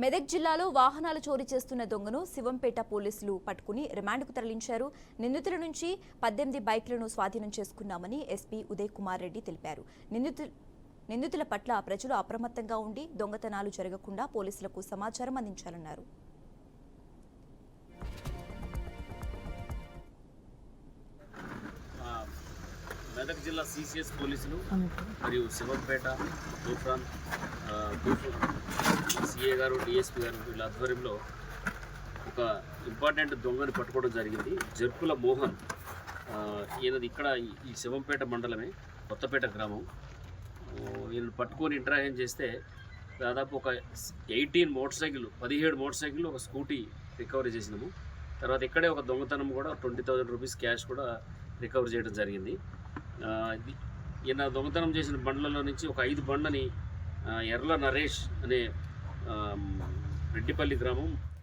మెదక్ జిల్లాలో వాహనాలు చోరీ చేస్తున్న దొంగను శివంపేట పోలీసులు పట్టుకుని రిమాండ్కు తరలించారు. నిందితుల నుంచి పద్దెనిమిది బైక్లను స్వాధీనం చేసుకున్నామని ఎస్పీ ఉదయ్ కుమార్ రెడ్డి తెలిపారు. నిందితు నిందితుల పట్ల ప్రజలు అప్రమత్తంగా ఉండి దొంగతనాలు జరగకుండా పోలీసులకు సమాచారం అందించాలన్నారు. మెదక్ జిల్లా సిసిఎస్ పోలీసులు మరియు శివంపేట తూఫాన్ ఆ, గారు డిఎస్పీ గారు వీళ్ళ ఆధ్వర్యంలో ఒక ఇంపార్టెంట్ దొంగని పట్టుకోవడం జరిగింది. జర్పుల మోహన్ ఈయనది ఇక్కడ ఈ- శివంపేట మండలమే కొత్తపేట గ్రామం. ఈయన పట్టుకొని ఇంటరాక్షన్ చేస్తే దాదాపు ఒక ఎయిటీన్ మోటార్ సైకిల్ పదిహేడు మోటార్ సైకిల్ ఒక స్కూటీ రికవరీ చేసినాము. తర్వాత ఇక్కడే ఒక దొంగతనం కూడా ట్వంటీ థౌజండ్ రూపీస్ క్యాష్ కూడా రికవర్ చేయడం జరిగింది. ఈయన దొంగతనం చేసిన బండ్లలో నుంచి ఒక ఐదు బండ్లని ఎర్ల నరేష్ అనే రెడ్డిపల్లి గ్రామం